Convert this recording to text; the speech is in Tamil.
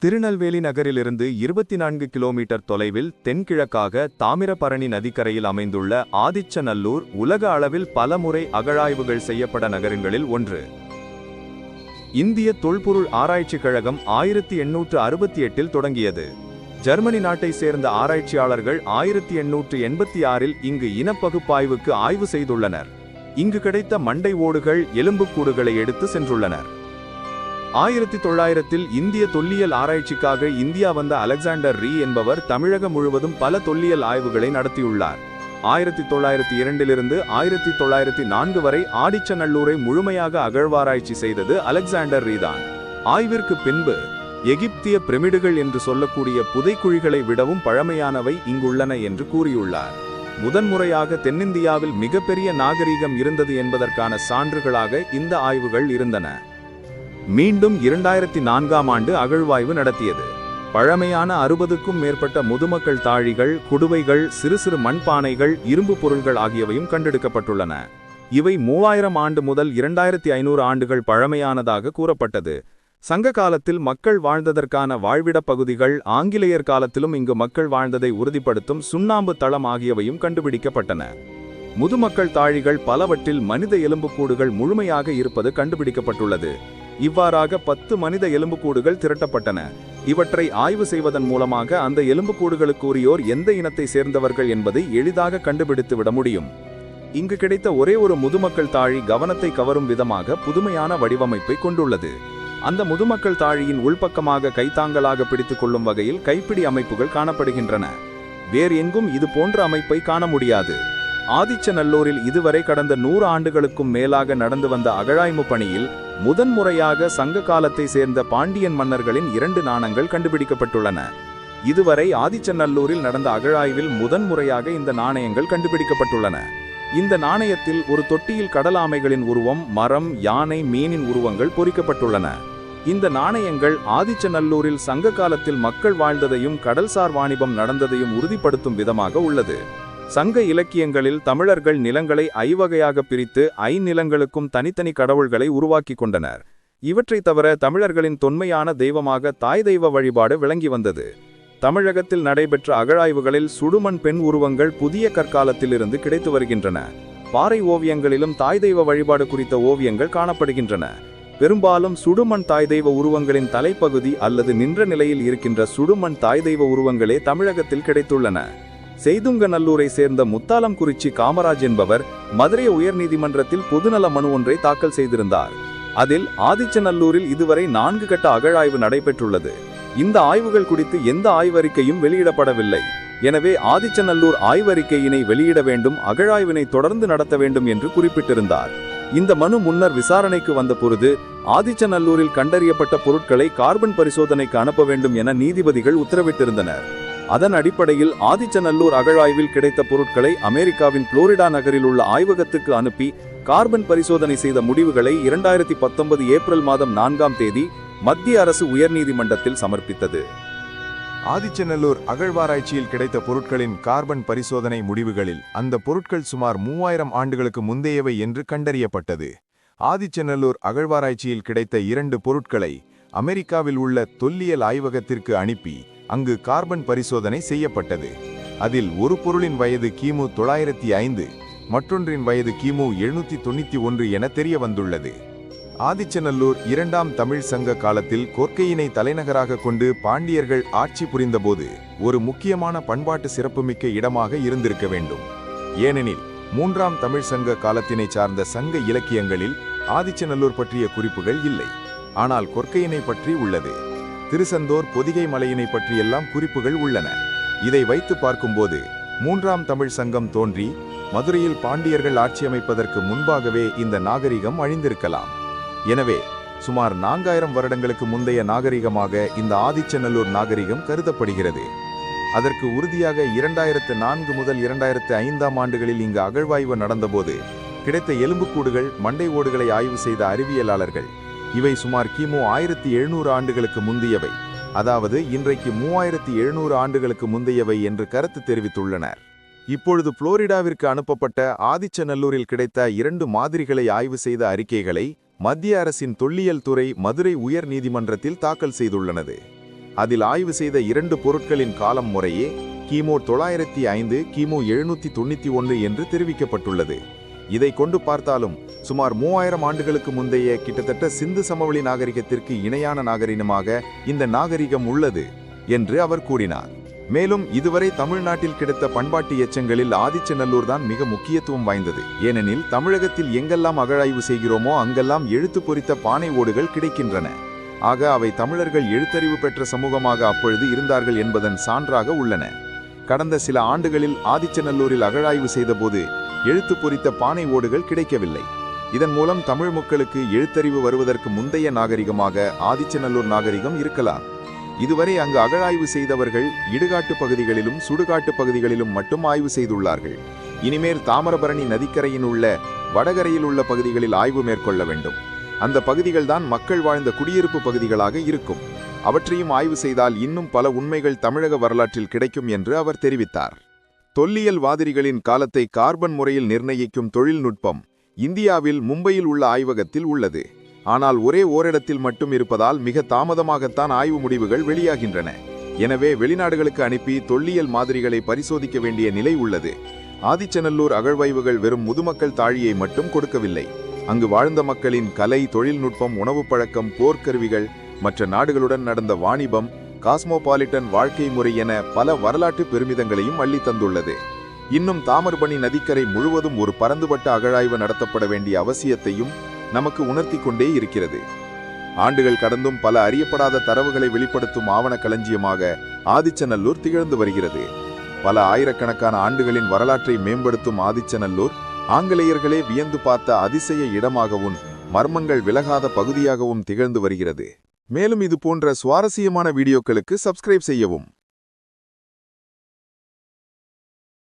திருநெல்வேலி நகரிலிருந்து இருபத்தி நான்கு கிலோமீட்டர் தொலைவில் தென்கிழக்காக தாமிரபரணி நதிக்கரையில் அமைந்துள்ள ஆதிச்சநல்லூர் உலக அளவில் பலமுறை அகழாய்வுகள் செய்யப்பட நகரங்களில் ஒன்று. இந்திய தொல்பொருள் ஆராய்ச்சிக் கழகம் ஆயிரத்தி எண்ணூற்று அறுபத்தி எட்டில் தொடங்கியது. ஜெர்மனி நாட்டை சேர்ந்த ஆராய்ச்சியாளர்கள் ஆயிரத்தி எண்ணூற்று எண்பத்தி ஆறில் இங்கு இனப்பகுப்பாய்வுக்கு ஆய்வு செய்துள்ளனர். இங்கு கிடைத்த மண்டை ஓடுகள் எலும்புக்கூடுகளை எடுத்து சென்றுள்ளனர். ஆயிரத்தி தொள்ளாயிரத்தில் இந்திய தொல்லியல் ஆராய்ச்சிக்காக இந்தியா வந்த அலெக்சாண்டர் ரீ என்பவர் தமிழகம் முழுவதும் பல தொல்லியல் ஆய்வுகளை நடத்தியுள்ளார். ஆயிரத்தி தொள்ளாயிரத்தி இரண்டிலிருந்து ஆயிரத்தி தொள்ளாயிரத்தி நான்கு வரை ஆடிச்சநல்லூரை முழுமையாக அகழ்வாராய்ச்சி செய்தது அலெக்சாண்டர் ரீதான் ஆய்விற்கு பின்பு எகிப்திய பிரமிடுகள் என்று சொல்லக்கூடிய புதைக்குழிகளை விடவும் பழமையானவை இங்குள்ளன என்று கூறியுள்ளார். முதன்முறையாக தென்னிந்தியாவில் மிகப்பெரிய நாகரிகம் இருந்தது என்பதற்கான சான்றுகளாக இந்த ஆய்வுகள் இருந்தன. மீண்டும் இரண்டாயிரத்தி நான்காம் ஆண்டு அகழ்வாய்வு நடத்தியது. பழமையான அறுபதுக்கும் மேற்பட்ட முதுமக்கள் தாழிகள் குடுவைகள் சிறு சிறு மண்பானைகள் இரும்பு பொருள்கள் ஆகியவையும் கண்டெடுக்கப்பட்டுள்ளன. இவை மூவாயிரம் ஆண்டு முதல் இரண்டாயிரத்தி ஐநூறு ஆண்டுகள் பழமையானதாக கூறப்பட்டது. சங்க காலத்தில் மக்கள் வாழ்ந்ததற்கான வாழ்விடப் பகுதிகள் ஆங்கிலேயர் காலத்திலும் இங்கு மக்கள் வாழ்ந்ததை உறுதிப்படுத்தும் சுண்ணாம்பு தளம் ஆகியவையும் கண்டுபிடிக்கப்பட்டன. முதுமக்கள் தாழிகள் பலவற்றில் மனித எலும்புக்கூடுகள் முழுமையாக இருப்பது கண்டுபிடிக்கப்பட்டுள்ளது. இவ்வாறாக பத்து மனித எலும்புக்கூடுகள் திரட்டப்பட்டன. இவற்றை ஆய்வு செய்வதன் மூலமாக அந்த எலும்புக்கூடுகளுக்குரியோர் எந்த இனத்தை சேர்ந்தவர்கள் என்பதை எளிதாக கண்டுபிடித்து விட முடியும். இங்கு கிடைத்த ஒரே ஒரு முதுமக்கள் தாழி கவனத்தை கவரும் விதமாக புதுமையான வடிவமைப்பை கொண்டுள்ளது. அந்த முதுமக்கள் தாழியின் உள்பக்கமாக கைத்தாங்களாக பிடித்துக் கொள்ளும் வகையில் கைப்பிடி அமைப்புகள் காணப்படுகின்றன. வேறு எங்கும் இது போன்ற அமைப்பை காண முடியாது. ஆதிச்சநல்லூரில் இதுவரை கடந்த நூறு ஆண்டுகளுக்கும் மேலாக நடந்து வந்த அகழாய்வு பணியில் முதன்முறையாக சங்க காலத்தை சேர்ந்த பாண்டியன் மன்னர்களின் இரண்டு நாணங்கள் கண்டுபிடிக்கப்பட்டுள்ளன. இதுவரை ஆதிச்சநல்லூரில் நடந்த அகழாய்வில் முதன்முறையாக இந்த நாணயங்கள் கண்டுபிடிக்கப்பட்டுள்ளன. இந்த நாணயத்தில் ஒரு தொட்டியில் கடல் ஆமைகளின் உருவம் மரம் யானை மீனின் உருவங்கள் பொறிக்கப்பட்டுள்ளன. இந்த நாணயங்கள் ஆதிச்சநல்லூரில் சங்க காலத்தில் மக்கள் வாழ்ந்ததையும் கடல்சார் வாணிபம் நடந்ததையும் உறுதிப்படுத்தும் விதமாக உள்ளது. சங்க இலக்கியங்களில் தமிழர்கள் நிலங்களை ஐவகையாக பிரித்து ஐநிலங்களுக்கும் தனித்தனி கடவுள்களை உருவாக்கி கொண்டனர். இவற்றை தவிர தமிழர்களின் தொன்மையான தெய்வமாக தாய் தெய்வ வழிபாடு விளங்கி வந்தது. தமிழகத்தில் நடைபெற்ற அகழாய்வுகளில் சுடுமண் பெண் உருவங்கள் புதிய கற்காலத்திலிருந்து கிடைத்து வருகின்றன. பாறை ஓவியங்களிலும் தாய் தெய்வ வழிபாடு குறித்த ஓவியங்கள் காணப்படுகின்றன. பெரும்பாலும் சுடுமண் தாய் தெய்வ உருவங்களின் தலைப்பகுதி அல்லது நின்ற நிலையில் இருக்கின்ற சுடுமண் தாய் தெய்வ உருவங்களே தமிழகத்தில் கிடைத்துள்ளன. செய்துங்கநல்லூரை சேர்ந்த முத்தாலம் குறிச்சி காமராஜ் என்பவர் மதுரை உயர்நீதிமன்றத்தில் பொதுநல மனு ஒன்றை தாக்கல் செய்திருந்தார். அதில் ஆதிச்சநல்லூரில் இதுவரை நான்கு கட்ட அகழாய்வு நடைபெற்றுள்ளது. இந்த ஆய்வுகள் குறித்து எந்த ஆய்வறிக்கையும் வெளியிடப்படவில்லை. எனவே ஆதிச்சநல்லூர் ஆய்வறிக்கையினை வெளியிட வேண்டும் அகழாய்வினை தொடர்ந்து நடத்த வேண்டும் என்று குறிப்பிட்டிருந்தார். இந்த மனு முன்னர் விசாரணைக்கு வந்த பொழுது ஆதிச்சநல்லூரில் கண்டறியப்பட்ட பொருட்களை கார்பன் பரிசோதனைக்கு அனுப்ப வேண்டும் என நீதிபதிகள் உத்தரவிட்டிருந்தனர். அதன் அடிப்படையில் ஆதிச்சநல்லூர் அகழாய்வில் கிடைத்த பொருட்களை அமெரிக்காவின் புளோரிடா நகரில் உள்ள ஆய்வகத்துக்கு அனுப்பி கார்பன் பரிசோதனை செய்த முடிவுகளை இரண்டாயிரத்தி பத்தொன்பது ஏப்ரல் மாதம் நான்காம் தேதி மத்திய அரசு உயர்நீதிமன்றத்தில் சமர்ப்பித்தது. ஆதிச்சநல்லூர் அகழ்வாராய்ச்சியில் கிடைத்த பொருட்களின் கார்பன் பரிசோதனை முடிவுகளில் அந்த பொருட்கள் சுமார் மூவாயிரம் ஆண்டுகளுக்கு முந்தையவை என்று கண்டறியப்பட்டது. ஆதிச்சநல்லூர் அகழ்வாராய்ச்சியில் கிடைத்த இரண்டு பொருட்களை அமெரிக்காவில் உள்ள தொல்லியல் ஆய்வகத்திற்கு அனுப்பி அங்கு கார்பன் பரிசோதனை செய்யப்பட்டது. அதில் ஒரு பொருளின் வயது கிமு தொள்ளாயிரத்தி ஐந்து மற்றொன்றின் வயது கிமு எழுநூத்தி தொண்ணூத்தி ஒன்று என தெரிய வந்துள்ளது ஆதிச்சநல்லூர் இரண்டாம் தமிழ் சங்க காலத்தில் கொற்கையினை தலைநகராக கொண்டு பாண்டியர்கள் ஆட்சி புரிந்தபோது ஒரு முக்கியமான பண்பாட்டு சிறப்புமிக்க இடமாக இருந்திருக்க வேண்டும். ஏனெனில் மூன்றாம் தமிழ் சங்க காலத்தினை சார்ந்த சங்க இலக்கியங்களில் ஆதிச்சநல்லூர் பற்றிய குறிப்புகள் இல்லை. ஆனால் கொற்கையினை பற்றி உள்ளது. திருசந்தோர் பொதிகை மலையினை பற்றியெல்லாம் குறிப்புகள் உள்ளன. இதை வைத்து பார்க்கும்போது மூன்றாம் தமிழ் சங்கம் தோன்றி மதுரையில் பாண்டியர்கள் ஆட்சியமைப்பதற்கு முன்பாகவே இந்த நாகரிகம் அழிந்திருக்கலாம். எனவே சுமார் நான்காயிரம் வருடங்களுக்கு முந்தைய நாகரிகமாக இந்த ஆதிச்சநல்லூர் நாகரிகம் கருதப்படுகிறது. அதற்கு உறுதியாக இரண்டாயிரத்து நான்கு முதல் இரண்டாயிரத்து ஐந்தாம் ஆண்டுகளில் இங்கு அகழ்வாய்வு நடந்தபோது கிடைத்த எலும்புக்கூடுகள் மண்டை ஓடுகளை ஆய்வு செய்த அறிவியலாளர்கள் இவை சுமார் கிமு ஆயிரத்தி எழுநூறு ஆண்டுகளுக்கு முந்தையவை. அதாவது இன்றைக்கு மூவாயிரத்தி எழுநூறு ஆண்டுகளுக்கு முந்தையவை என்று கருத்து தெரிவித்துள்ளனர். இப்பொழுது புளோரிடாவிற்கு அனுப்பப்பட்ட ஆதிச்சநல்லூரில் கிடைத்த இரண்டு மாதிரிகளை ஆய்வு செய்த அறிக்கைகளை மத்திய அரசின் தொல்லியல் துறை மதுரை உயர் நீதிமன்றத்தில் தாக்கல் செய்துள்ளனது. அதில் ஆய்வு செய்த இரண்டு பொருட்களின் காலம் முறையே கிமு தொள்ளாயிரத்தி ஐந்து கிமு எழுநூத்தி தொண்ணூற்றி ஒன்று என்று தெரிவிக்கப்பட்டுள்ளது. இதை கொண்டு பார்த்தாலும் சுமார் மூவாயிரம் ஆண்டுகளுக்கு முந்தைய கிட்டத்தட்ட சிந்து சமவெளி நாகரிகத்திற்கு இணையான நாகரிகமாக இந்த நாகரிகம் உள்ளது என்று அவர் கூறினார். மேலும் இதுவரை தமிழ்நாட்டில் கிடைத்த பண்பாட்டு எச்சங்களில் ஆதிச்சநல்லூர் தான் மிக முக்கியத்துவம் வாய்ந்தது. ஏனெனில் தமிழகத்தில் எங்கெல்லாம் அகழாய்வு செய்கிறோமோ அங்கெல்லாம் எழுத்து பொறித்த பானை ஓடுகள் கிடைக்கின்றன. ஆக அவை தமிழர்கள் எழுத்தறிவு பெற்ற சமூகமாக அப்பொழுது இருந்தார்கள் என்பதன் சான்றாக உள்ளன. கடந்த சில ஆண்டுகளில் ஆதிச்சநல்லூரில் அகழாய்வு செய்தபோது எழுத்து பொறித்த பானை ஓடுகள் கிடைக்கவில்லை. இதன் மூலம் தமிழ் மக்களுக்கு எழுத்தறிவு வருவதற்கு முந்தைய நாகரிகமாக ஆதிச்சநல்லூர் நாகரிகம் இருக்கலாம். இதுவரை அங்கு அகழாய்வு செய்தவர்கள் இடுகாட்டு பகுதிகளிலும் சுடுகாட்டு பகுதிகளிலும் மட்டும் ஆய்வு செய்துள்ளார்கள். இனிமேல் தாமிரபரணி நதிக்கரையின் உள்ள வடகரையில் உள்ள பகுதிகளில் ஆய்வு மேற்கொள்ள வேண்டும். அந்த பகுதிகள்தான் மக்கள் வாழ்ந்த குடியிருப்பு பகுதிகளாக இருக்கும். அவற்றையும் ஆய்வு செய்தால் இன்னும் பல உண்மைகள் தமிழக வரலாற்றில் கிடைக்கும் என்று அவர் தெரிவித்தார். தொல்லியல் வாதிரிகளின் காலத்தை கார்பன் முறையில் நிர்ணயிக்கும் தொழில்நுட்பம் இந்தியாவில் மும்பையில் உள்ள ஆய்வகத்தில் உள்ளது. ஆனால் ஒரே ஓரிடத்தில் மட்டும் இருப்பதால் மிக தாமதமாகத்தான் ஆய்வு முடிவுகள் வெளியாகின்றன. எனவே வெளிநாடுகளுக்கு அனுப்பி தொல்லியல் மாதிரிகளை பரிசோதிக்க வேண்டிய நிலை உள்ளது. ஆதிச்சநல்லூர் அகழ்வாய்வுகள் வெறும் முதுமக்கள் தாழியை மட்டும் கொடுக்கவில்லை. அங்கு வாழ்ந்த மக்களின் கலை தொழில்நுட்பம் உணவுப் பழக்கம் போர்க்கருவிகள் மற்ற நாடுகளுடன் நடந்த வாணிபம் காஸ்மோபாலிட்டன் வாழ்க்கை முறை என பல வரலாற்று பெருமிதங்களையும் அள்ளி தந்துள்ளது. இன்னும் தாமர்பணி நதிக்கரை முழுவதும் ஒரு பரந்துபட்ட அகழாய்வு நடத்தப்பட வேண்டிய அவசியத்தையும் நமக்கு உணர்த்தி கொண்டே இருக்கிறது. ஆண்டுகள் கடந்தும் பல அறியப்படாத தரவுகளை வெளிப்படுத்தும் ஆவண களஞ்சியமாக ஆதிச்சநல்லூர் திகழ்ந்து வருகிறது. பல ஆயிரக்கணக்கான ஆண்டுகளின் வரலாற்றை மேம்படுத்தும் ஆதிச்சநல்லூர் ஆங்கிலேயர்களே வியந்து பார்த்த அதிசய இடமாகவும் மர்மங்கள் விலகாத பகுதியாகவும் திகழ்ந்து வருகிறது. மேலும் இது போன்ற சுவாரஸ்யமான வீடியோக்களுக்கு சப்ஸ்கிரைப் செய்யவும்.